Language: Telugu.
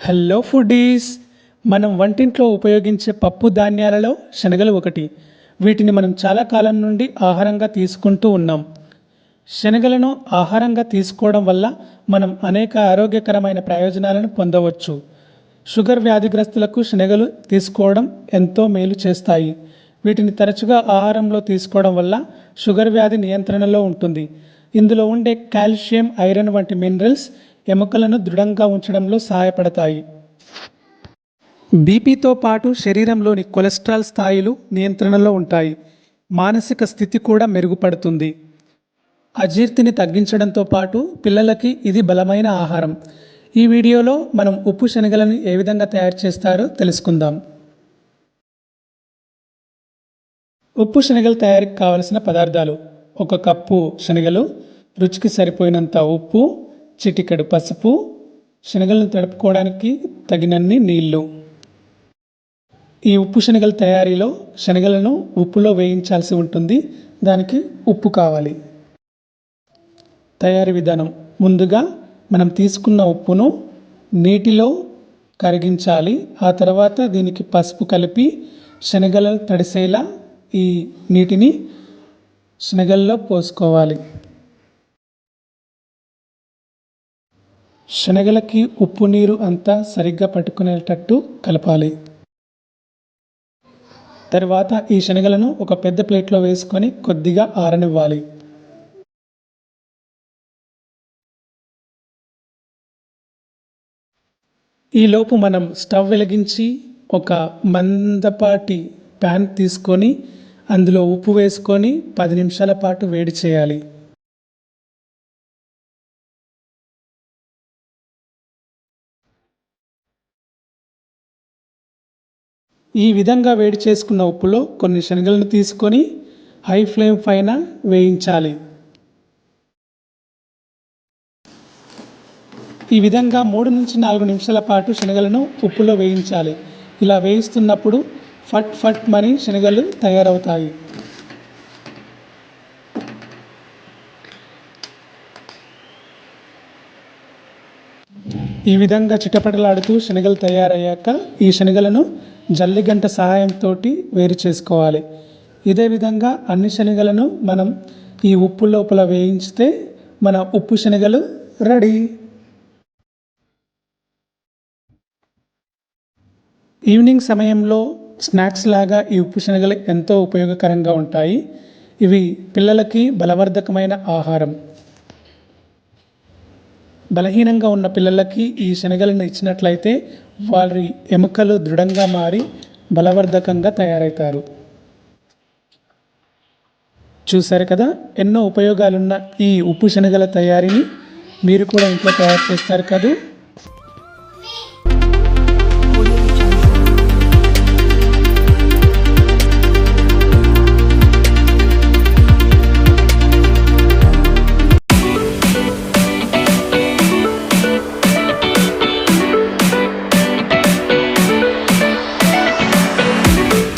హలో ఫుడీస్ మనం వంటింట్లో ఉపయోగించే పప్పు ధాన్యాలలో శనగలు ఒకటి. వీటిని మనం చాలా కాలం నుండి ఆహారంగా తీసుకుంటూ ఉన్నాం. శనగలను ఆహారంగా తీసుకోవడం వల్ల మనం అనేక ఆరోగ్యకరమైన ప్రయోజనాలను పొందవచ్చు. షుగర్ వ్యాధిగ్రస్తులకు శనగలు తీసుకోవడం ఎంతో మేలు చేస్తాయి. వీటిని తరచుగా ఆహారంలో తీసుకోవడం వల్ల షుగర్ వ్యాధి నియంత్రణలో ఉంటుంది. ఇందులో ఉండే కాల్షియం ఐరన్ వంటి మినరల్స్ ఎముకలను దృఢంగా ఉంచడంలో సహాయపడతాయి. బీపీతో పాటు శరీరంలోని కొలెస్ట్రాల్ స్థాయిలు నియంత్రణలో ఉంటాయి. మానసిక స్థితి కూడా మెరుగుపడుతుంది. అజీర్తిని తగ్గించడంతో పాటు పిల్లలకి ఇది బలమైన ఆహారం. ఈ వీడియోలో మనం ఉప్పు శనగలను ఏ విధంగా తయారు చేస్తారో తెలుసుకుందాం. ఉప్పు శనగలు తయారీకి కావలసిన పదార్థాలు. ఒక కప్పు శనగలు రుచికి సరిపోయినంత ఉప్పు చిటికెడు పసుపు శనగలను తడుపుకోవడానికి తగినన్ని నీళ్ళు. ఈ ఉప్పు శనగల తయారీలో శనగలను ఉప్పులో వేయించాల్సి ఉంటుంది. దానికి ఉప్పు కావాలి. తయారీ విధానం. ముందుగా మనం తీసుకున్న ఉప్పును నీటిలో కరిగించాలి. ఆ తర్వాత దీనికి పసుపు కలిపి శనగలను తడిసేలా ఈ నీటిని శనగల్లో పోసుకోవాలి. శనగలకి ఉప్పు నీరు అంతా సరిగ్గా పట్టుకునేటట్టు కలపాలి. తర్వాత ఈ శనగలను ఒక పెద్ద ప్లేట్లో వేసుకొని కొద్దిగా ఆరనివ్వాలి. ఈలోపు మనం స్టవ్ వెలిగించి ఒక మందపాటి ప్యాన్ తీసుకొని అందులో ఉప్పు వేసుకొని పది నిమిషాల పాటు వేడి చేయాలి. ఈ విధంగా వేడి చేసుకున్న ఉప్పులో కొన్ని శనగలను తీసుకొని హై ఫ్లేమ్ పైన వేయించాలి. ఈ విధంగా మూడు నుంచి నాలుగు నిమిషాల పాటు శనగలను ఉప్పులో వేయించాలి. ఇలా వేయిస్తున్నప్పుడు ఫట్ ఫట్ మని శనగలు తయారవుతాయి. ఈ విధంగా చిటపటలాడుతూ శనగలు తయారయ్యాక ఈ శనగలను జల్లిగంట సహాయంతో వేరు చేసుకోవాలి. ఇదే విధంగా అన్ని శనగలను మనం ఈ ఉప్పు లోపల వేయించితే మన ఉప్పు శనగలు రెడీ. ఈవినింగ్ సమయంలో స్నాక్స్ లాగా ఈ ఉప్పు శనగలు ఎంతో ఉపయోగకరంగా ఉంటాయి. ఇవి పిల్లలకి బలవర్ధకమైన ఆహారం. బలహీనంగా ఉన్న పిల్లలకి ఈ శనగలను ఇచ్చినట్లయితే వారి ఎముకలు దృఢంగా మారి బలవర్ధకంగా తయారవుతారు చూశారు కదా? ఎన్నో ఉపయోగాలున్న ఈ ఉప్పు శనగల తయారీని మీరు కూడా ఇంట్లో తయారు చేస్తారు కదా?